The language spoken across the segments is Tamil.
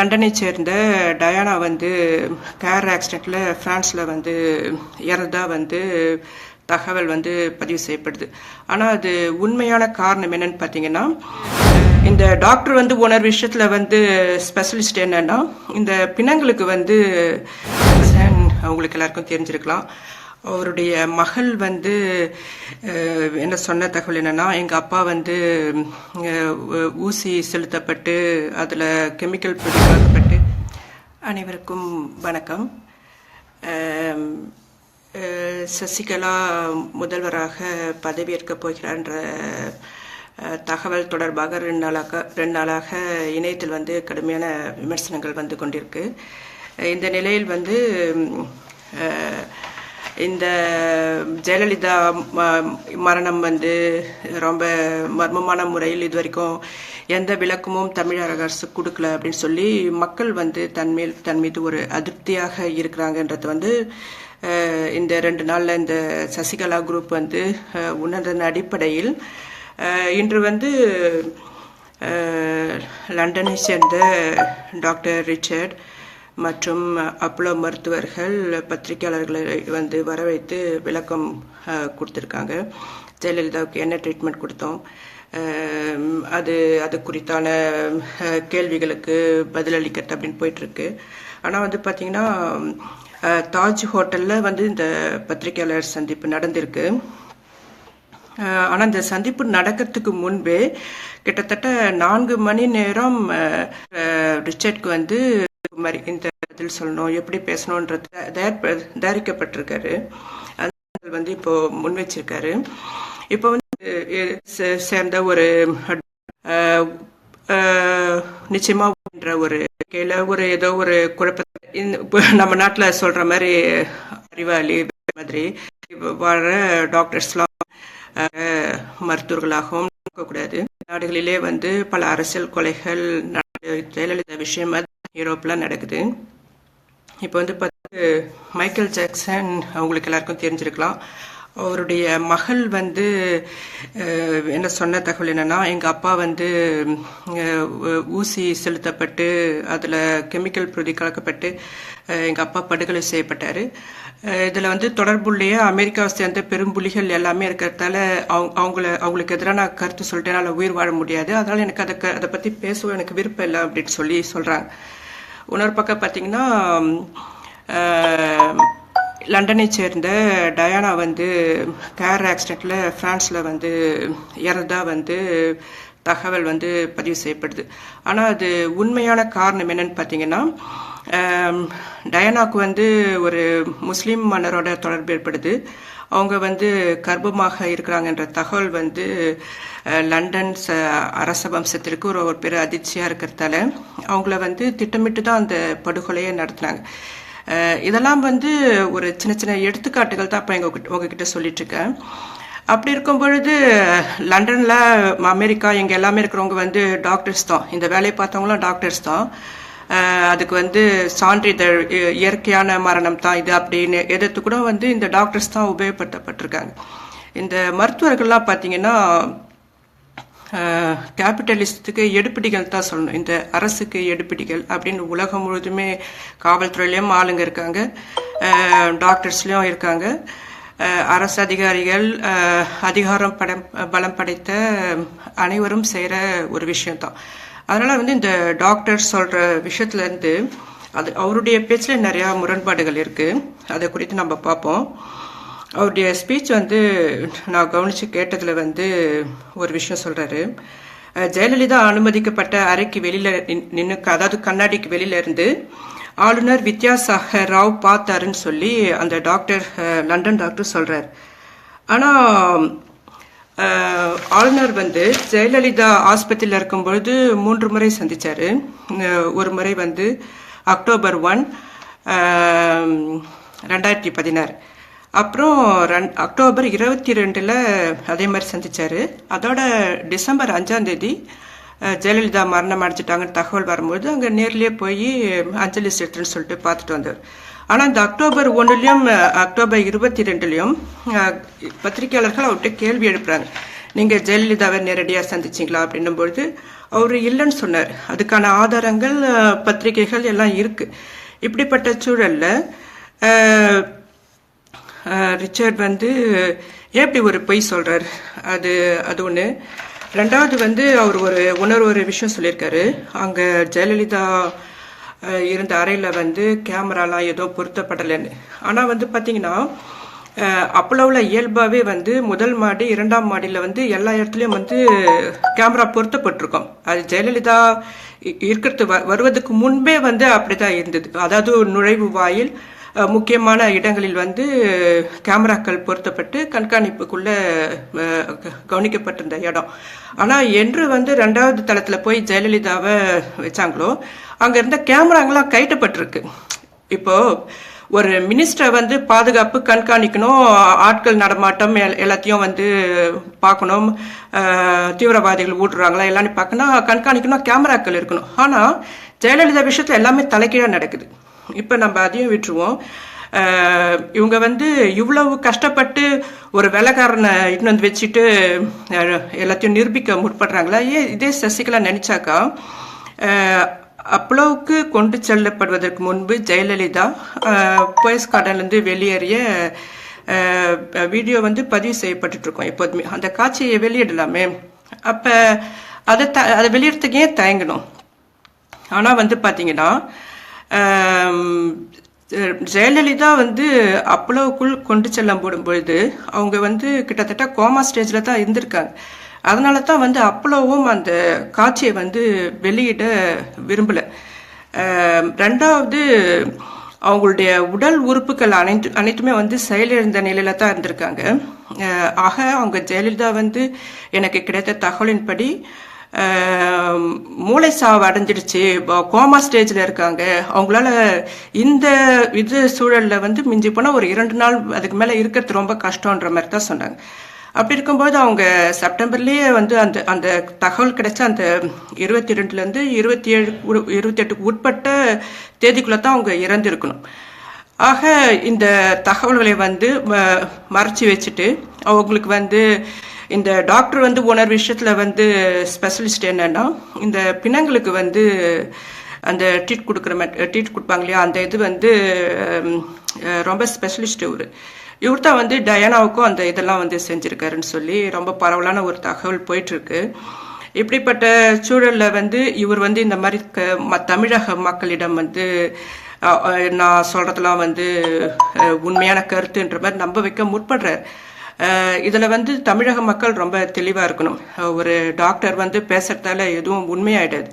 லண்டனை சேர்ந்த டயானா வந்து கார் ஆக்சிடெண்ட்டில் ஃப்ரான்ஸில் வந்து இறந்ததா வந்து தகவல் வந்து பதிவு செய்யப்படுது. ஆனால் அது உண்மையான காரணம் என்னன்னு பார்த்தீங்கன்னா இந்த டாக்டர் வந்து உணர் விஷயத்தில் வந்து ஸ்பெஷலிஸ்ட் என்னன்னா இந்த பிணங்களுக்கு வந்து அவங்களுக்கு எல்லாருக்கும் தெரிஞ்சிருக்கலாம். அவருடைய மகள் வந்து என்ன சொன்ன தகவல் என்னன்னா எங்க அப்பா வந்து ஊசி செலுத்தப்பட்டு அதுல கெமிக்கல் பிடிக்கப்பட்டு அனைவருக்கும் வணக்கம். சசிகலா முதல்வராக பதவியேற்கப் போகிறான்ற தகவல் தொடர்பாக ரெண்டு நாளாக ரெண்டு நாளாக இணையத்தில் வந்து கடுமையான விமர்சனங்கள் வந்து கொண்டிருக்கு. இந்த நிலையில் வந்து இந்த ஜெயலலிதா ம- மரணம் வந்து ரொம்ப மர்மமான முறையில் இது வரைக்கும் எந்த விளக்கமும் தமிழக அரசு கொடுக்கல அப்படின்னு சொல்லி மக்கள் வந்து தன்மேல் தன் மீது ஒரு அதிருப்தியாக இருக்கிறாங்கன்றது வந்து இந்த ரெண்டு நாளில் இந்த சசிகலா குரூப் வந்து அஹ், உணர்ந்ததன் அடிப்படையில் இன்று வந்து லண்டனை சேர்ந்த டாக்டர் ரிச்சர்ட் மற்றும் அப்போலோ மருத்துவர்கள் பத்திரிகையாளர்களை வந்து வரவைத்து விளக்கம் கொடுத்துருக்காங்க. ஜெயலலிதாவுக்கு என்ன ட்ரீட்மெண்ட் கொடுத்தோம்? அது அது குறித்தான கேள்விகளுக்கு பதிலளிக்கிறது அப்படின்னு போயிட்டுருக்கு. ஆனால் வந்து பார்த்தீங்கன்னா தாஜ் ஹோட்டலில் வந்து இந்த பத்திரிகையாளர் சந்திப்பு நடந்திருக்கு. ஆனால் இந்த சந்திப்பு நடக்கிறதுக்கு முன்பே கிட்டத்தட்ட நான்கு மணி நேரம் ரிச்சர்ட்க்கு வந்து மாதிரி இந்த பதில் சொல்லணும் எப்படி பேசணுன்றது தயார் தயாரிக்கப்பட்டிருக்காரு. அது வந்து இப்போ முன் வச்சிருக்காரு இப்போ வந்து சேர்ந்த ஒரு நிச்சயமா என்ற ஒரு கேல ஒரு ஏதோ ஒரு குழப்ப நம்ம நாட்டுல சொல்ற மாதிரி அறிவாளி மாதிரி வாழ டாக்டர்ஸ்லாம் அஹ், மருத்துவர்களாகவும் இருக்கக்கூடாது. நாடுகளிலே வந்து பல அரசியல் கொலைகள் ஜெயலலிதா விஷயம் யூரோப்பில் நடக்குது. இப்போ வந்து பார்த்து மைக்கேல் ஜாக்சன் அவங்களுக்கு எல்லாருக்கும் தெரிஞ்சிருக்கலாம். அவருடைய மகள் வந்து என்ன சொன்ன தகவல் என்னன்னா எங்கள் அப்பா வந்து ஊசி செலுத்தப்பட்டு அதில் கெமிக்கல் பிரதி கலக்கப்பட்டு எங்கள் அப்பா படுகொலை செய்யப்பட்டார். இதில் வந்து தொடர்புள்ளேயே அமெரிக்காவை சேர்ந்த பெரும்புலிகள் எல்லாமே இருக்கிறதால அவங்க அவங்கள அவங்களுக்கு எதிரான கருத்து சொல்லிட்டு என்னால் உயிர் வாழ முடியாது. அதனால் எனக்கு அதை க- அதை பற்றி பேசவும் எனக்கு விருப்பம் இல்லை அப்படின்னு சொல்லி சொல்கிறாங்க இன்னொரு பக்கம் பார்த்தீங்கன்னா லண்டனை சேர்ந்த டயானா வந்து கேர் ஆக்சிடெண்ட்டில் ஃப்ரான்ஸில் வந்து இறந்ததா வந்து தகவல் வந்து பதிவு செய்யப்படுது. ஆனால் அது உண்மையான காரணம் என்னன்னு பார்த்தீங்கன்னா அஹ், டயானாக்கு வந்து ஒரு முஸ்லீம் மன்னரோட தொடர்பு ஏற்படுது. அவங்க வந்து கர்ப்பமாக இருக்கிறாங்கன்ற தகவல் வந்து லண்டன் ச அரச வம்சத்திற்கு ஒரு ஒரு பெரிய அதிர்ச்சியாக இருக்கிறதால அவங்கள வந்து திட்டமிட்டு தான் அந்த படுகொலையை நடத்தினாங்க. இதெல்லாம் வந்து ஒரு சின்ன சின்ன எடுத்துக்காட்டுகள் தான் இப்போ எங்கள் உங்ககிட்ட சொல்லிட்டு இருக்கேன் அப்படி இருக்கும் பொழுது லண்டனில் அமெரிக்கா இங்கே எல்லாமே இருக்கிறவங்க வந்து டாக்டர்ஸ் தான். இந்த வேலையை பார்த்தவங்களாம் டாக்டர்ஸ் தான். அதுக்கு வந்து சான்றிதழ் இ- இயற்கையான மரணம் தான் இது அப்படின்னு எதிர்த்து கூட வந்து இந்த டாக்டர்ஸ் தான் உபயோகப்படுத்தப்பட்டிருக்காங்க. இந்த மருத்துவர்கள்லாம் பார்த்தீங்கன்னா கேபிட்டலிஸ்டுக்கு எடுப்பிடிகள் தான் சொல்லணும். இந்த அரசுக்கு எடுப்பிடிகள் அப்படின்னு உலகம் முழுதுமே காவல்துறையிலையும் ஆளுங்க இருக்காங்க. டாக்டர்ஸ்லேயும் இருக்காங்க. அரசு அதிகாரிகள் அதிகாரம் படம் பலம் படைத்த அனைவரும் செய்கிற ஒரு விஷயம்தான். அதனால் வந்து இந்த டாக்டர் சொல்கிற விஷயத்துலேருந்து அது அவருடைய பேச்சில் நிறையா முரண்பாடுகள் இருக்குது அதை குறித்து நம்ம பார்ப்போம். Oh, அவருடைய ஸ்பீச் வந்து நான் கவனித்து கேட்டதில் வந்து ஒரு விஷயம் சொல்கிறாரு ஜெயலலிதா அனுமதிக்கப்பட்ட அறைக்கு வெளியில் நின்- அதாவது கண்ணாடிக்கு வெளியில இருந்து ஆளுநர் வித்யாசாகர் ராவ் பார்த்தாருன்னு சொல்லி அந்த டாக்டர் லண்டன் டாக்டர் சொல்கிறார் ஆனால் ஆளுநர் வந்து ஜெயலலிதா ஆஸ்பத்திரியில் இருக்கும் பொழுது மூன்று முறை சந்தித்தார் ஒரு முறை வந்து அக்டோபர் ஒன் ரெண்டாயிரத்தி பதினாறு. அப்புறம் ரன் அக்டோபர் இருபத்தி ரெண்டில் அதே மாதிரி சந்தித்தார் அதோட டிசம்பர் அஞ்சாந்தேதி ஜெயலலிதா மரணம் அடைஞ்சிட்டாங்கன்னு தகவல் வரும்போது அங்கே நேர்லேயே போய் அஞ்சலி செலுத்துன்னு சொல்லிட்டு பார்த்துட்டு வந்தார். ஆனால் இந்த அக்டோபர் ஒன்றுலேயும் அக்டோபர் இருபத்தி ரெண்டுலேயும் பத்திரிகையாளர்கள் அவர்கிட்ட கேள்வி எழுப்புறாங்க. நீங்கள் ஜெயலலிதாவை நேரடியாக சந்திச்சிங்களா அப்படின்னும்போது அவர் இல்லைன்னு சொன்னார். அதுக்கான ஆதாரங்கள் பத்திரிகைகள் எல்லாம் இருக்குது இப்படிப்பட்ட சூழலில் ரிச்சர்ட் வந்து ஏன் இப்படி ஒரு பொய் சொல்கிறார் அது அது ஒன்று ரெண்டாவது வந்து அவர் ஒரு உணர்வு ஒரு விஷயம் சொல்லியிருக்காரு. அங்கே ஜெயலலிதா இருந்த அறையில் வந்து கேமராலாம் ஏதோ பொருத்தப்படலைன்னு. ஆனால் வந்து பார்த்தீங்கன்னா அப்பளவில் இயல்பாகவே வந்து முதல் மாடி இரண்டாம் மாடியில் வந்து எல்லா இடத்துலையும் வந்து கேமரா பொருத்தப்பட்டிருக்கும். அது ஜெயலலிதா இருக்கிறது வ- முன்பே வந்து அப்படி தான் இருந்தது. அதாவது ஒரு நுழைவு வாயில் முக்கியமான இடங்களில் வந்து கேமராக்கள் பொருத்தப்பட்டு கண்காணிப்புக்குள்ள கவனிக்கப்பட்டிருந்த இடம். ஆனால் என்று வந்து ரெண்டாவது தளத்தில் போய் ஜெயலலிதாவை வச்சாங்களோ அங்கே இருந்த கேமராங்கெல்லாம் கைட்டப்பட்டிருக்கு இப்போ ஒரு மினிஸ்டரை வந்து பாதுகாப்பு கண்காணிக்கணும் ஆட்கள் நடமாட்டம் எல்- எல்லாத்தையும் வந்து பார்க்கணும் தீவிரவாதிகள் ஊடுறாங்களா எல்லாமே பார்க்கணும் கண்காணிக்கணும் கேமராக்கள் இருக்கணும். ஆனால் ஜெயலலிதா விஷயத்தில் எல்லாமே தலைகீழா நடக்குது. இப்போ நம்ம அதையும் விட்டுருவோம். இவங்க வந்து இவ்வளவு கஷ்டப்பட்டு ஒரு வேலைக்காரனை இட்டு வந்து வச்சுட்டு எல்லாத்தையும் நிரூபிக்க முற்படுறாங்களா? ஏன் இதே சசிகலா நினைச்சாக்கா அஹ், அப்பளவுக்கு கொண்டு செல்லப்படுவதற்கு முன்பு ஜெயலலிதா போயஸ் கார்டன்லேருந்து வெளியேறிய வீடியோ வந்து பதிவு செய்யப்பட்டுட்டு இருக்கோம் எப்போதுமே. அந்த காட்சியை வெளியிடலாமே. அப்போ அதை த அதை வெளியிடறதுக்கு ஏன் தயங்கணும்? ஆனால் வந்து பார்த்தீங்கன்னா ஜெயலலிதா வந்து அப்பளவுக்குள் கொண்டு செல்லம் போடும்பொழுது அவங்க வந்து கிட்டத்தட்ட கோமா ஸ்டேஜில் தான் இருந்திருக்காங்க. அதனால தான் வந்து அப்பளவும் அந்த காட்சியை வந்து வெளியிட விரும்பல. ரெண்டாவது அவங்களுடைய உடல் உறுப்புகள் அனைத்து அனைத்துமே வந்து செயலிழந்த நிலையில தான் இருந்திருக்காங்க. ஆக அவங்க ஜெயலலிதா வந்து எனக்கு கிடைத்த தகவலின்படி மூளை சாவு அடைஞ்சிடுச்சு. கோமா ஸ்டேஜில் இருக்காங்க. அவங்களால இந்த இது சூழலில் வந்து மிஞ்சி போனால் ஒரு இரண்டு நாள் அதுக்கு மேலே இருக்கிறது ரொம்ப கஷ்டம்ன்ற மாதிரி தான் சொன்னாங்க. அப்படி இருக்கும்போது அவங்க செப்டம்பர்லேயே வந்து அந்த அந்த தகவல் கிடைச்ச அந்த இருபத்தி ரெண்டுலேருந்து இருபத்தி ஏழு இருபத்தி எட்டுக்கு உட்பட்ட தேதிக்குள்ள தான் அவங்க இறந்துருக்கணும். ஆக இந்த தகவல்களை வந்து ம- மறைச்சு வச்சுட்டு அவங்களுக்கு வந்து இந்த டாக்டர் வந்து உணர் விஷயத்தில் வந்து ஸ்பெஷலிஸ்ட் என்னன்னா இந்த பிணங்களுக்கு வந்து அந்த ட்ரீட் கொடுக்குற ட்ரீட் கொடுப்பாங்க இல்லையா அந்த இது வந்து ரொம்ப ஸ்பெஷலிஸ்ட் இவர். இவர் தான் வந்து டயானாவுக்கும் அந்த இதெல்லாம் வந்து செஞ்சிருக்காருன்னு சொல்லி ரொம்ப பரவலான ஒரு தகவல் போயிட்டுருக்கு. இப்படிப்பட்ட சூழலில் வந்து இவர் வந்து இந்த மாதிரி க- ம- தமிழக மக்களிடம் வந்து நான் சொல்றதெல்லாம் வந்து உண்மையான கருத்துன்ற மாதிரி நம்ப வைக்க முற்படுறார். இதில் வந்து தமிழக மக்கள் ரொம்ப தெளிவாக இருக்கணும். ஒரு டாக்டர் வந்து பேசுறதால எதுவும் உண்மையாயிடாது.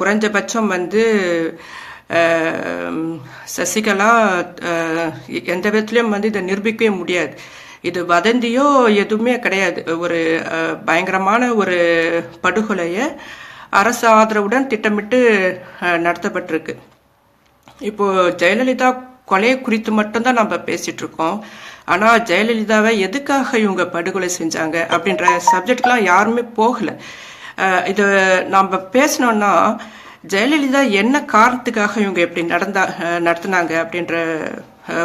குறைஞ்சபட்சம் வந்து சசிகலா எந்த விதத்திலையும் வந்து இதை நிரூபிக்கவே முடியாது. இது வதந்தியோ எதுவுமே கிடையாது. ஒரு பயங்கரமான ஒரு படுகொலையை அரசு ஆதரவுடன் திட்டமிட்டு நடத்தப்பட்டிருக்கு. இப்போ ஜெயலலிதா கொலை குறித்து மட்டும்தான் நம்ம பேசிட்டு இருக்கோம். ஆனா ஜெயலலிதாவை எதுக்காக இவங்க படுகொலை செஞ்சாங்க அப்படின்ற சப்ஜெக்ட்லாம் யாருமே போகல. இது நம்ம பேசணும்னா ஜெயலலிதா என்ன காரணத்துக்காக இவங்க எப்படி நடந்தா நடத்தினாங்க அப்படின்ற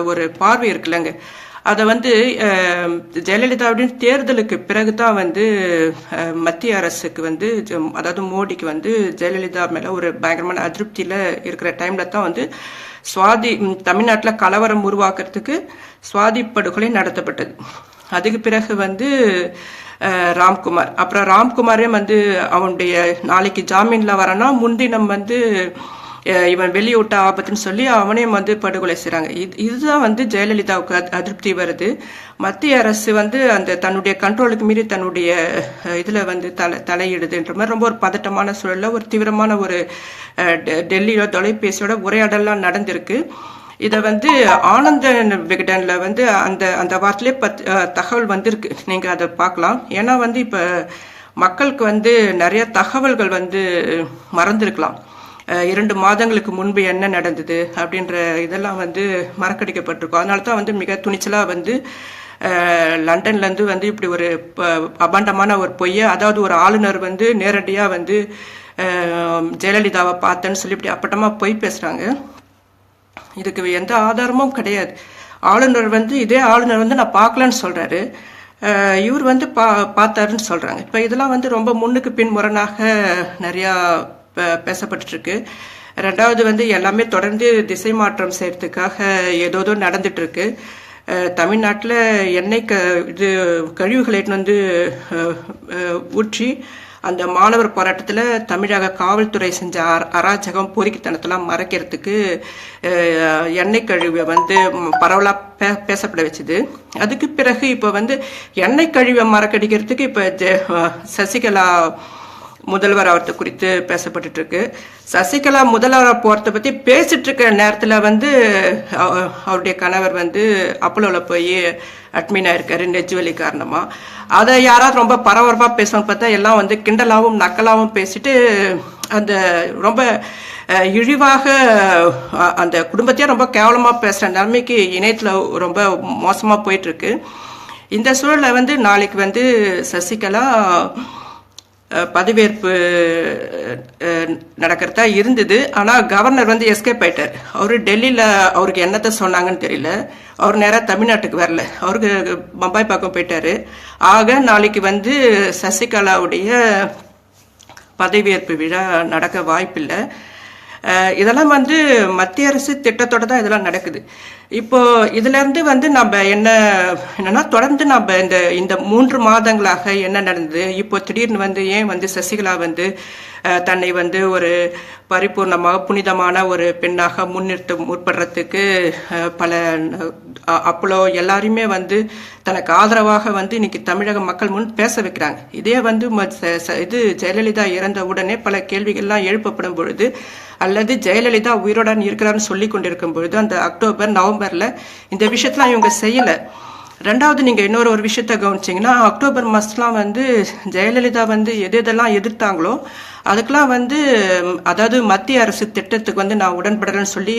ஒரு பார்வை இருக்குல்லங்க. அதை வந்து ஜெயலலிதா அப்படின்னு தேர்தலுக்கு பிறகுதான் வந்து மத்திய அரசுக்கு வந்து அதாவது மோடிக்கு வந்து ஜெயலலிதா மேல ஒரு பயங்கரமான அதிருப்தியில இருக்கிற டைம்ல தான் வந்து சுவாதி தமிழ்நாட்டில் தமிழ்நாட்டுல கலவரம் உருவாக்குறதுக்கு சுவாதி படுகொலை நடத்தப்பட்டது. அதுக்கு பிறகு வந்து அஹ், ராம்குமார். அப்புறம் ராம்குமாரே வந்து அவனுடைய நாளைக்கு ஜாமீன்ல வரனா முன்தினம் வந்து இவன் வெளியூட்ட ஆபத்துன்னு சொல்லி அவனையும் வந்து படுகொலை செய்கிறாங்க இது இதுதான் வந்து ஜெயலலிதாவுக்கு அதிருப்தி வருது. மத்திய அரசு வந்து அந்த தன்னுடைய கண்ட்ரோலுக்கு மீறி தன்னுடைய இதில் வந்து தலை தலையிடுதுன்ற மாதிரி ரொம்ப ஒரு பதட்டமான சூழலில் ஒரு தீவிரமான ஒரு டெல்லியோட டெ- தொலைபேசியோட உரையாடலாம் நடந்திருக்கு. இதை வந்து ஆனந்த விகடனில் வந்து அந்த அந்த வாரத்திலே பத் தகவல் வந்திருக்கு. நீங்கள் அதை பார்க்கலாம் ஏன்னா வந்து இப்போ மக்களுக்கு வந்து நிறைய தகவல்கள் வந்து மறந்துருக்கலாம். இரண்டு மாதங்களுக்கு முன்பு என்ன நடந்தது அப்படின்ற இதெல்லாம் வந்து மறக்கடிக்கப்பட்டிருக்கும். அதனால தான் வந்து மிக துணிச்சலாக வந்து லண்டன்லேருந்து வந்து இப்படி ஒரு ப- அபாண்டமான ஒரு பொய்யை அதாவது ஒரு ஆளுநர் வந்து நேரடியாக வந்து ஜெயலலிதாவை பார்த்தேன்னு சொல்லி இப்படி அப்பட்டமாக பொய் பேசுகிறாங்க இதுக்கு எந்த ஆதாரமும் கிடையாது. ஆளுநர் வந்து இதே ஆளுநர் வந்து நான் பார்க்கலன்னு சொல்கிறாரு இவர் வந்து பா பார்த்தாருன்னு சொல்கிறாங்க இப்போ இதெல்லாம் வந்து ரொம்ப முன்னுக்கு பின் முரணாக நிறையா பேசப்பட்டுருக்கு. ரெண்டாவது வந்து எல்லாமே தொடர்ந்து திசை மாற்றம் செய்யறதுக்காக ஏதோதோ நடந்துட்டு இருக்கு தமிழ்நாட்டில் எண்ணெய் க இது கழிவுகளை வந்து ஊற்றி அந்த மாணவர் போராட்டத்தில் தமிழக காவல்துறை செஞ்ச அராஜகம் பொறுக்கித்தனத்தெல்லாம் மறைக்கிறதுக்கு எண்ணெய் கழிவை வந்து பரவலாக பே பேசப்பட வச்சுது. அதுக்கு பிறகு இப்போ வந்து எண்ணெய் கழிவை மறக்கடிக்கிறதுக்கு இப்போ ஜெ சசிகலா முதல்வர் அவர்த்த குறித்து பேசப்பட்டு இருக்கு சசிகலா முதல்வர் போறத பத்தி பேசிட்டு இருக்க நேரத்துல வந்து அவருடைய கணவர் வந்து அப்பலோவில் போய் அட்மின் ஆயிருக்காரு நெஜ்வலி காரணமா. அதை யாராவது ரொம்ப பரபரப்பா பேசணும்னு பார்த்தா எல்லாம் வந்து கிண்டலாவும் நக்கலாவும் பேசிட்டு அந்த ரொம்ப இழிவாக அந்த குடும்பத்தையே ரொம்ப கேவலமா பேசுற நிலைமைக்கு இணையத்துல ரொம்ப மோசமா போயிட்டு இருக்கு இந்த சூழல வந்து நாளைக்கு வந்து சசிகலா பதவியேற்பு நடக்கிறதா இருந்தது. ஆனால் கவர்னர் வந்து எஸ்கேப் ஆயிட்டார். அவர் டெல்லியில் அவருக்கு என்னத்தை சொன்னாங்கன்னு தெரியல. அவர் நேராக தமிழ்நாட்டுக்கு வரல. அவருக்கு பம்பாய் பக்கம் போயிட்டாரு. ஆக நாளைக்கு வந்து சசிகலாவுடைய பதவியேற்பு விழா நடக்க வாய்ப்பில்லை. இதெல்லாம் வந்து மத்திய அரசு திட்டத்தோட தான் இதெல்லாம் நடக்குது. இப்போ இதுலேருந்து வந்து நம்ம என்ன என்னன்னா தொடர்ந்து நம்ம இந்த இந்த மூன்று மாதங்களாக என்ன நடந்தது? இப்போ திடீர்னு வந்து ஏன் வந்து சசிகலா வந்து தன்னை வந்து ஒரு பரிபூர்ணமாக புனிதமான ஒரு பெண்ணாக முன்னிறுத்த முற்படுறதுக்கு பல அப்பளோ எல்லாருமே வந்து தனக்கு ஆதரவாக வந்து இன்னைக்கு தமிழக மக்கள் முன் பேச வைக்கிறாங்க. இதே வந்து ம- ச- இது ஜெயலலிதா இறந்த உடனே பல கேள்விகள்லாம் எழுப்பப்படும் பொழுது அல்லது ஜெயலலிதா உயிரோடன் இருக்கிறான்னு சொல்லி கொண்டிருக்கும் பொழுது அந்த அக்டோபர் நவம்பர்ல இந்த விஷயத்தெல்லாம் இவங்க செய்யலை. ரெண்டாவது நீங்கள் இன்னொரு ஒரு விஷயத்த கவனிச்சிங்கன்னா அக்டோபர் மாதத்துலாம் வந்து ஜெயலலிதா வந்து எது எதெல்லாம் எதிர்த்தாங்களோ அதுக்கெலாம் வந்து அதாவது மத்திய அரசு திட்டத்துக்கு வந்து நான் உடன்படுறேன்னு சொல்லி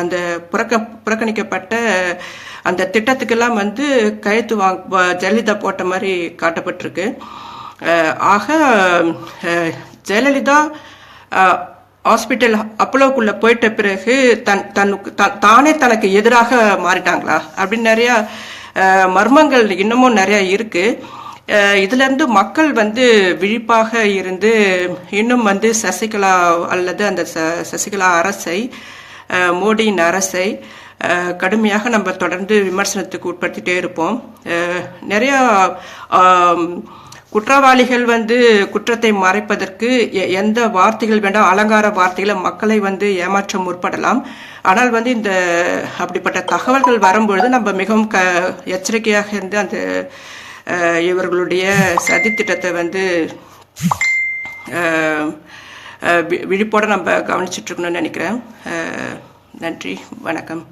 அந்த புறக்க புறக்கணிக்கப்பட்ட அந்த திட்டத்துக்கெல்லாம் வந்து கையெழுத்து வாங்க ஜெயலலிதா போட்ட மாதிரி காட்டப்பட்டிருக்கு. ஆக ஜெயலலிதா ஹாஸ்பிட்டல் அப்போலோக்குள்ளே போயிட்ட பிறகு தன் தன் தானே தனக்கு எதிராக மாறிட்டாங்களா? அப்படின்னு நிறையா மர்மங்கள் இன்னமும் நிறைய இருக்குது இதுலேருந்து மக்கள் வந்து விழிப்பாக இருந்து இன்னும் வந்து சசிகலா அல்லது அந்த ச- சசிகலா அரசை மோடியின் அரசை கடுமையாக நம்ம தொடர்ந்து விமர்சனத்துக்கு உட்படுத்திட்டே இருப்போம். நிறையா குற்றவாளிகள் வந்து குற்றத்தை மறைப்பதற்கு எ- எந்த வார்த்தைகள் வேண்டாம் அலங்கார வார்த்தைகளை மக்களை வந்து ஏமாற்ற முற்படலாம். ஆனால் வந்து இந்த அப்படிப்பட்ட தகவல்கள் வரும்பொழுது நம்ம மிகவும் க எச்சரிக்கையாக இருந்து அந்த இவர்களுடைய சதி திட்டத்தை வந்து வி- விழிப்போட நம்ம கவனிச்சிட்டு இருக்கணும்னு நினைக்கிறேன். நன்றி வணக்கம்.